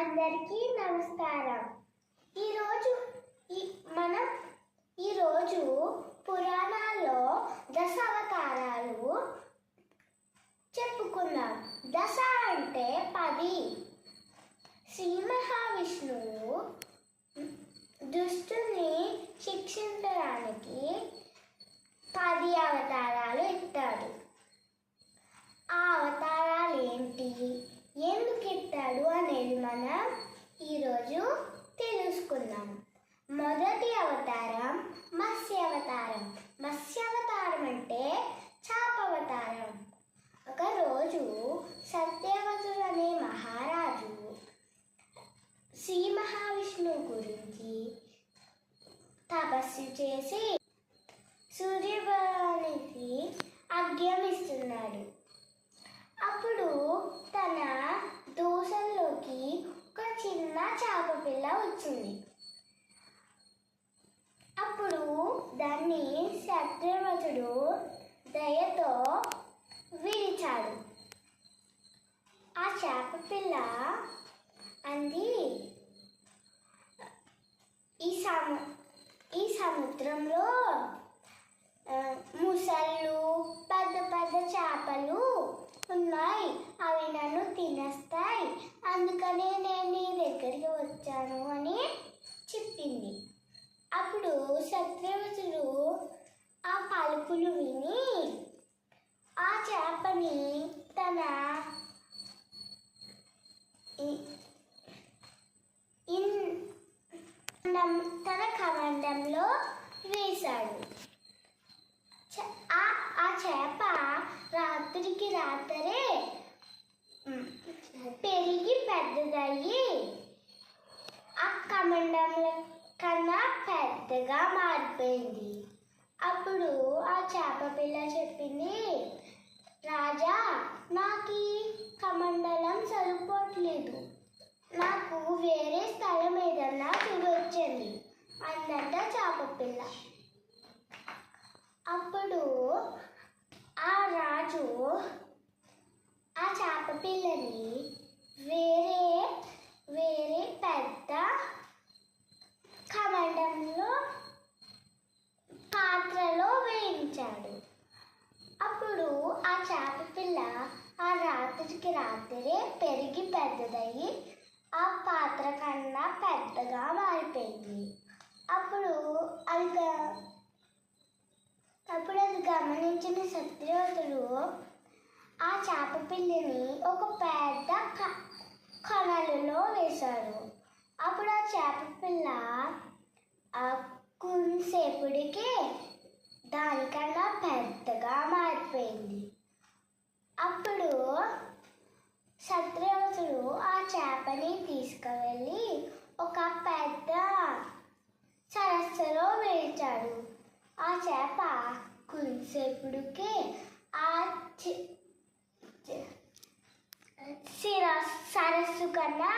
అందరికీ నమస్కారం. ఈరోజు ఈ మనం ఈరోజు పురాణాల్లో దశ అవతారాలు చెప్పుకున్నాం దశ అంటే పది. శ్రీ మహావిష్ణువు దుష్టుని శిక్షించడానికి పది అవతారాలు మనం ఈరోజు తెలుసుకుందాం. మొదటి అవతారం మత్స్య అవతారం మత్స్య అవతారం అంటే చాప అవతారం. ఒకరోజు సత్యవతుడు అనే మహారాజు శ్రీ మహావిష్ణువు గురించి తపస్సు చేసి సూర్యభవానికి అజ్ఞమిస్తున్నాడు ఇస్తున్నాడు అప్పుడు తన దోసల్లోకి ఒక చిన్న చేప పిల్ల వచ్చింది. అప్పుడు దాన్ని సత్యవతుడు దయతో విడిచాడు ఆ చేప పిల్ల అంది ఈ సము ఈ సముద్రంలో ముసళ్ళు పెద్ద పెద్ద చేపలు ఉన్నాయి. అవి నన్ను తినేస్తాయి. అందుకనే నేను నీ దగ్గరికి వచ్చాను అని చెప్పింది. అప్పుడు సత్యవతుడు ఆ పలుకులు విని ఆ చేపని తన ఇ- ఇన్ కమండం- తన కమండంలో వేశాడు చ- ఆ ఆ చేప రాత్రికి రాత్రే మ్, పెరిగి పెద్దదయ్యి ఆ కమండంలో కన్నా పెద్దగా మారిపోయింది. అప్పుడు ఆ చేప పిల్ల చెప్పింది రాజా నాకు ఈ కమండలం సరిపోవట్లేదు. నాకు వేరే స్థలం ఏదన్నా చూపించండి అన్నట్ట చేప పిల్ల అప్పుడు ఆ రాజు ఆ చేప పిల్లని వేరే వేరే పెద్ద కమండంలో పాత్రలో వేయించాడు అప్పుడు ఆ చేప పిల్ల ఆ రాత్రికి రాత్రే పెరిగి పెద్దదయ్యి ఆ పాత్ర కన్నా పెద్దగా మారిపోయింది. అప్పుడు అది అప్పుడు అది గమనించిన సత్యవతుడు ఆ చేప పిల్లని ఒక పెద్ద క- కణాలలో వేశాడు. అప్పుడు ఆ చేప పిల్ల ఆ కొంతసేపుడికి దానికన్నా పెద్దగా మారిపోయింది. అప్పుడు సత్యవతుడు ఆ చేపని తీసుకువెళ్ళి ఒక పెద్ద సరస్సులో వేచాడు ఆ చేప కొంతసేపుడికి ఆ చి- సరస్సు కన్నా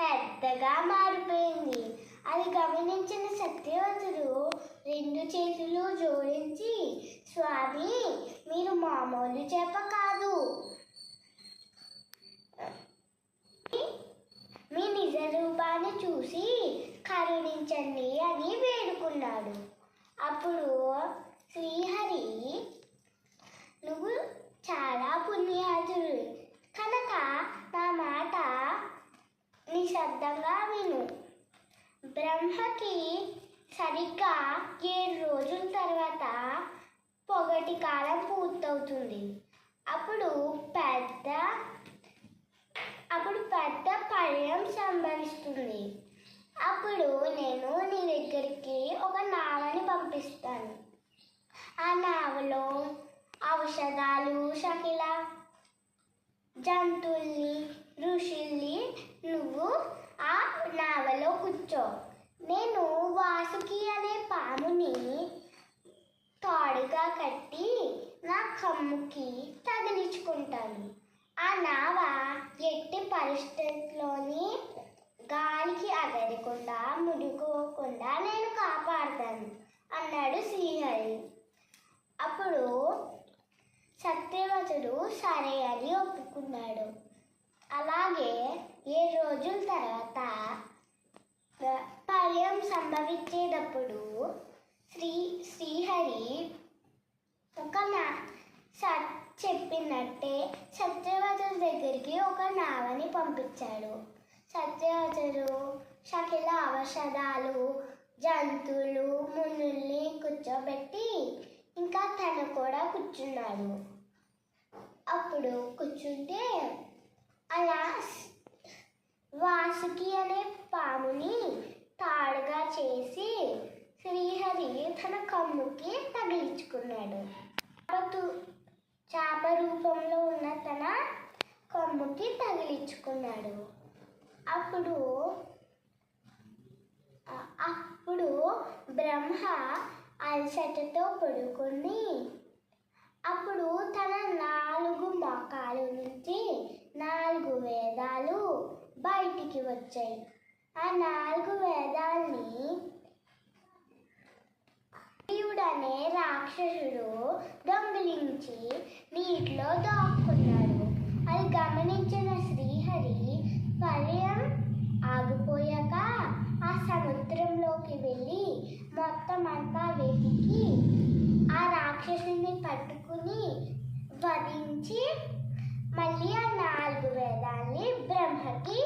పెద్దగా మారిపోయింది. అది గమనించిన సత్యవతుడు రెండు చేతులు జోడించి స్వామి మీరు మామూలు చేప కాదు. మీ నిజ రూపాన్ని చూసి కరుణించండి అని వేడుకున్నాడు. అప్పుడు శ్రీహరి నువ్వు చాలా పుణ్యాతుడు కనుక నా మాట నిశ్శబ్దంగా విను. బ్రహ్మకి సరిగ్గా ఏడు రోజుల తర్వాత పొగటి కాలం పూర్తవుతుంది. అప్పుడు పెద్ద భయం సంభవిస్తుంది అప్పుడు నేను నీ దగ్గరికి ఒక నావని పంపిస్తాను. ఆ నావలో ఔషధాలు షకిల జంతువుల్ని ఋషుల్ని నువ్వు ఆ నావలో కూర్చో. నేను వాసుకి అనే పాముని తాడుగా కట్టి నా కమ్ముకి తగిలించుకుంటాను. ఆ నావ ఎట్టి పరిస్థితుల్లోని గాలికి అదరకుండా ముడుకోకుండా నేను కాపాడతాను అన్నాడు శ్రీహరి. అప్పుడు సత్యవతుడు సరే అని ఒప్పుకున్నాడు. అలాగే ఏ రోజుల తర్వాత ప- ప్రళయం సంభవించేటప్పుడు శ్రీ శ్రీహరి ఒక నా స- చెప్పినట్టే సత్యవతుల దగ్గరికి ఒక నావని పంపించాడు. సత్యవతులు సకల ఔషధాలు జంతువులు మునుల్ని కూర్చోబెట్టి ఇంకా తను కూడా కూర్చున్నాడు. అప్పుడు కూర్చుంటే అలా వాసుకి అనే పాముని తాడుగా చేసి శ్రీహరి తన కమ్ముకి తగిలించుకున్నాడు. చేప చాప రూపంలో ఉన్న తన కొమ్ముకి తగిలించుకున్నాడు. అప్పుడు అప్పుడు బ్రహ్మ అలసటతో పడుకొని అప్పుడు తన నాలుగు మోకాలు నుంచి నాలుగు వేదాలు బయటికి వచ్చాయి. ఆ నాలుగు వేదాల్ని శివుడనే రాక్షసుడు దొంగిలించి నీటిలో దాక్కున్నాడు. అది గమనించిన శ్రీహరి పర్యం ఆగిపోయాక ఆ సముద్రంలోకి వెళ్ళి మొత్తం అంతా వెతికి ఆ రాక్షసుని పట్టుకుని వధించి మళ్ళీ ఆ నాలుగు వేదాన్ని బ్రహ్మకి